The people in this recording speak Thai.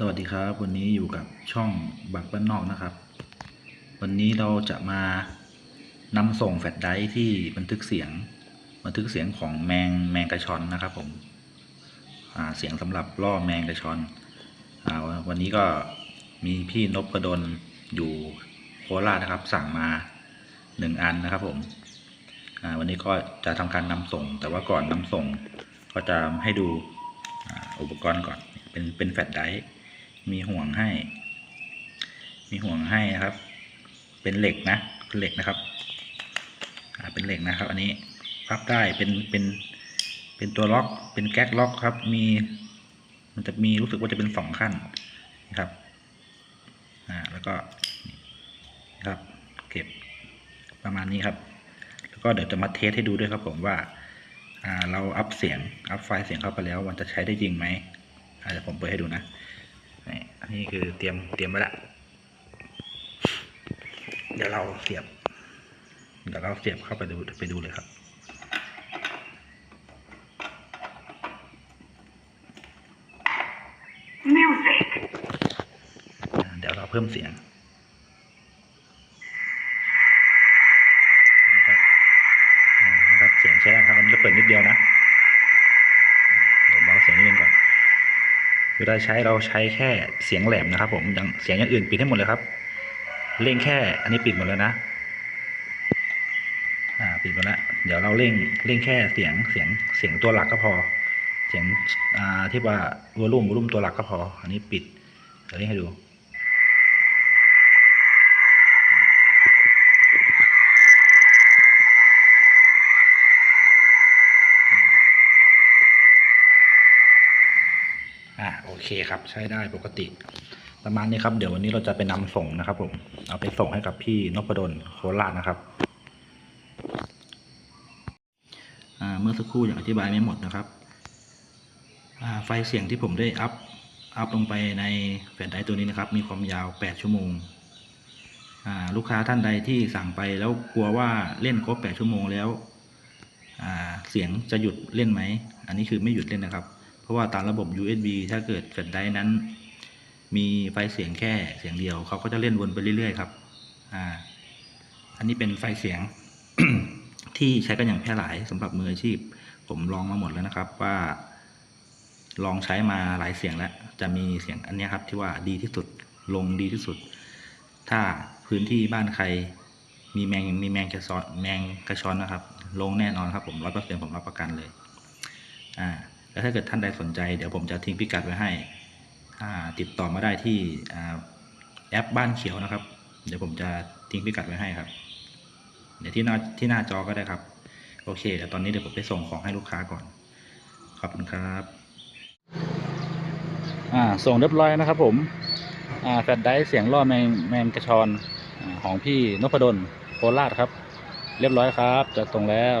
สวัสดีครับ วันนี้อยู่กับช่องบักบ้านนอกนะครับ วันนี้เราจะมานำส่งแฟลชไดร์ที่บันทึกเสียง บันทึกเสียงของแมงแมงกระชอนนะครับผมเสียงสำหรับล่อแมงกระชอนอวันนี้ก็มีพี่นพดลอยู่โคราชนะครับ สั่งมาหนึ่งอันนะครับผมวันนี้ก็จะทำการนำส่ง แต่ว่าก่อนนำส่งก็จะให้ดูอุปกรณ์ก่อนเป็นเป็นแฟลชไดร์ มีห่วงให้ มีห่วงให้นะครับ เป็นเหล็กนะเป็นเหล็กนะครับอ่าเป็นเหล็กนะครับ อันนี้พับได้เป็นเป็นเป็นตัวล็อก เป็นแก๊กล็อกครับ มี มันจะมีรู้สึกว่าจะเป็นสองขั้นนะครับอ่าแล้วก็นะครับ เก็บประมาณนี้ครับ แล้วก็เดี๋ยวจะมาเทสให้ดูด้วยครับผมว่าอ่าเราอัพเสียง อัพไฟล์เสียงเข้าไปแล้ว มันจะใช้ได้จริงไหมอาจจะเดี๋ยวผมเปิดให้ดูนะ นี่อันนี้คือเตรียมเตรียมไว้ละเดี๋ยวเราเสียบ เดี๋ยวเราเสียบเข้าไปดูไปดูเลยครับ Music. อ่าเดี๋ยวเราเพิ่มเสียงนะครับอ่านะครับเสียงใช้ได้ครับอันนี้เราเปิดนิดเดียวนะ เดี๋ยวเบาเสียงนิดนึงก่อน เวลาใช้เราใช้แค่เสียงแหลมนะครับ ผมอย่างเสียงอย่างอื่นปิดให้หมดเลยครับ เร่งแค่อันนี้ปิดหมดแล้วนะ อ่าปิดหมดแล้วเดี๋ยวเราเร่งเร่งแค่เสียงเสียงเสียงตัวหลักก็พอ เสียงอ่าที่ว่าวอลุ่มวอลุ่มตัวหลักก็พอ อันนี้ปิดเดี๋ยวเร่งให้ดู อ่าโอ เคครับใช้ได้ปกติ ประมาณนี้ครับเดี๋ยววันนี้เราจะไปนำส่งนะครับผมเอาไปส่งให้กับพี่นพดลโคราชนะครับเมื่อสักครู่ยังอธิบายไม่หมดนะครับไฟเสียงที่ผมได้อัพอัพลงไปในแผ่นไดร์ตัวนี้นะครับ มีความยาว 8 ชั่วโมง ลูกค้าท่านใดที่สั่งไปแล้วกลัวว่าเล่นครบ 8 ชั่วโมงแล้ว เสียงจะหยุดเล่นไหม อันนี้คือไม่หยุดเล่นนะครับ เพราะว่าตามระบบ USB ถ้าเกิดแฟลชไดรฟ์นั้น มีไฟเสียงแค่เสียงเดียว เขาก็จะเล่นวนไปเรื่อยๆครับ อ่า อันนี้เป็นไฟเสียงที่ใช้กันอย่างแพร่หลายสำหรับมืออาชีพ ผมลองมาหมดแล้วนะครับว่า ลองใช้มาหลายเสียงแล้ว จะมีเสียงอันนี้ครับที่ว่าดีที่สุดลงดีที่สุด ถ้าพื้นที่บ้านใครมีแมงมีแมงกระชอนแมงกระชอนนะครับ ลงแน่นอนครับผมร้อยเปอร์เซ็นผมรับประกันเลย อ่า แล้วถ้าเกิดท่านใดสนใจเดี๋ยวผมจะทิ้งพิกัดไว้ให้ติดต่อมาได้ที่แอปบ้านเขียวนะครับ เดี๋ยวผมจะทิ้งพิกัดไว้ให้ครับ เดี๋ยวที่หน้าที่หน้าจอก็ได้ครับ โอเคเดี๋ยวตอนนี้เดี๋ยวผมไปส่งของให้ลูกค้าก่อน ขอบคุณครับอ่าส่งเรียบร้อยนะครับผมอ่าแฟลชไดร์เสียงล่อแมงแมงกระชอนอของพี่นพดลโคราชครับ เรียบร้อยครับจะส่งแล้ว